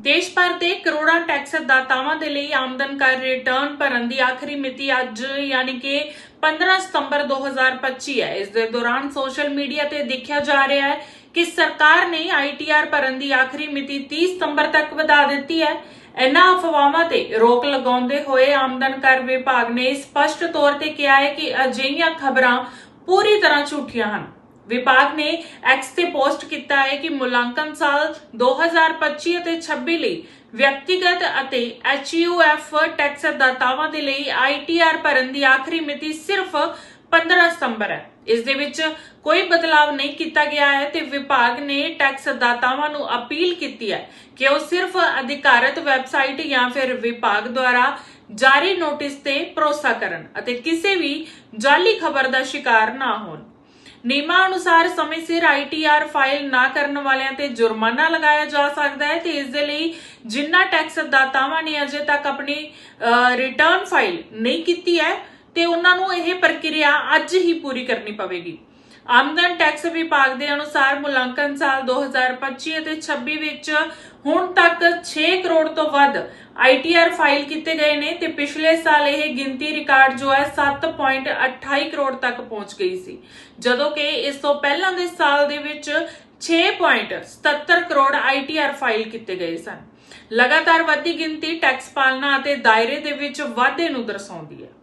ਦੇਸ਼ ਭਰ ਦੇ ਕਰੋੜਾਂ ਟੈਕਸ ਦਾਤਾਵਾਂ ਦੇ ਲਈ ਆਮਦਨ ਕਰ ਰਿਟਰਨ ਭਰਨ ਦੀ ਆਖਰੀ ਮਿਤੀ ਅੱਜ, ਯਾਨੀ ਕਿ 15 ਸਤੰਬਰ 2025 ਹੈ। ਇਸ ਦੇ ਦੌਰਾਨ ਸੋਸ਼ਲ ਮੀਡੀਆ ਤੇ ਦੇਖਿਆ ਜਾ ਰਿਹਾ ਹੈ ਕਿ ਸਰਕਾਰ ਨੇ ਆਈਟੀਆਰ ਭਰਨ ਦੀ ਆਖਰੀ ਮਿਤੀ 30 ਸਤੰਬਰ ਤੱਕ ਵਧਾ ਦਿੱਤੀ ਹੈ। ਇਨ੍ਹਾਂ ਅਫਵਾਹਾਂ ਤੇ ਰੋਕ ਲਗਾਉਂਦੇ ਹੋਏ ਆਮਦਨ ਕਰ ਵਿਭਾਗ ਨੇ ਸਪਸ਼ਟ ਤੌਰ ਤੇ ਕਿਹਾ ਹੈ ਕਿ ਅਜਿਹੀਆਂ ਖਬਰਾਂ ਪੂਰੀ ਤਰ੍ਹਾਂ ਝੂਠੀਆਂ ਹਨ। ਵਿਭਾਗ ਨੇ ਐਕਸ ਤੇ ਪੋਸਟ ਕੀਤਾ ਹੈ ਕਿ ਮੁਲਾਂਕਣ ਸਾਲ 2025 ਅਤੇ 26 ਲਈ ਵਿਅਕਤੀਗਤ ਅਤੇ ਐਚਯੂਐਫ ਟੈਕਸ ਦਾਤਾਵਾਂ ਦੇ ਲਈ ਆਈਟੀਆਰ ਭਰਨ ਦੀ ਆਖਰੀ ਮਿਤੀ ਸਿਰਫ 15 ਸਤੰਬਰ ਹੈ। ਇਸ ਦੇ ਵਿੱਚ ਕੋਈ ਬਦਲਾਅ ਨਹੀਂ ਕੀਤਾ ਗਿਆ ਹੈ ਤੇ ਵਿਭਾਗ ਨੇ ਟੈਕਸ ਦਾਤਾਵਾਂ ਨੂੰ ਅਪੀਲ ਕੀਤੀ ਹੈ ਕਿ ਉਹ ਸਿਰਫ ਅਧਿਕਾਰਤ ਵੈਬਸਾਈਟ ਜਾਂ ਫਿਰ ਵਿਭਾਗ ਦੁਆਰਾ ਜਾਰੀ ਨੋਟਿਸ ਤੇ ਭਰੋਸਾ ਕਰਨ ਅਤੇ ਕਿਸੇ ਵੀ ਜਾਲੀ ਖਬਰ ਦਾ ਸ਼ਿਕਾਰ ਨਾ ਹੋਣ। ਨਿਯਮਾਂ ਅਨੁਸਾਰ ਸਮੇਂ ਸਿਰ ਆਈਟੀਆਰ ਫਾਈਲ ਨਾ ਕਰਨ ਵਾਲਿਆਂ ਤੇ ਜੁਰਮਾਨਾ ਲਗਾਇਆ ਜਾ ਸਕਦਾ ਹੈ ਤੇ ਇਸ ਦੇ ਲਈ ਜਿਨ੍ਹਾਂ ਟੈਕਸ ਦਾਤਾਵਾਂ ਨੇ ਅਜੇ ਤੱਕ ਆਪਣੀ ਰਿਟਰਨ ਫਾਈਲ ਨਹੀਂ ਕੀਤੀ ਹੈ ਤੇ ਉਹਨਾਂ ਨੂੰ ਇਹ ਪ੍ਰਕਿਰਿਆ ਅੱਜ ਹੀ ਪੂਰੀ ਕਰਨੀ ਪਵੇਗੀ। ਆਮਦਨ ਟੈਕਸ ਵਿਭਾਗ ਦੇ ਅਨੁਸਾਰ ਮੁਲਾਂਕਣ ਸਾਲ 2025 ਅਤੇ 26 ਵਿੱਚ ਹੁਣ ਤੱਕ 6 ਕਰੋੜ ਤੋਂ ਵੱਧ ਆਈਟੀਆਰ ਫਾਈਲ ਕੀਤੇ ਗਏ ਨੇ ਤੇ ਪਿਛਲੇ ਸਾਲ ਇਹ ਗਿਣਤੀ ਰਿਕਾਰਡ ਜੋ ਹੈ 7.28 ਕਰੋੜ ਤੱਕ ਪਹੁੰਚ ਗਈ ਸੀ। ਜਦੋਂ ਕਿ ਇਸ ਤੋਂ ਪਹਿਲਾਂ ਦੇ ਸਾਲ ਦੇ ਵਿੱਚ 6.77 ਕਰੋੜ ਆਈਟੀਆਰ ਫਾਈਲ ਕੀਤੇ ਗਏ ਸਨ। ਲਗਾਤਾਰ ਵੱਧਦੀ ਗਿਣਤੀ ਟੈਕਸ ਪਾਲਣਾ ਅਤੇ ਦਾਇਰੇ ਦੇ ਵਿੱਚ ਵਾਧੇ ਨੂੰ ਦਰਸਾਉਂਦੀ ਹੈ।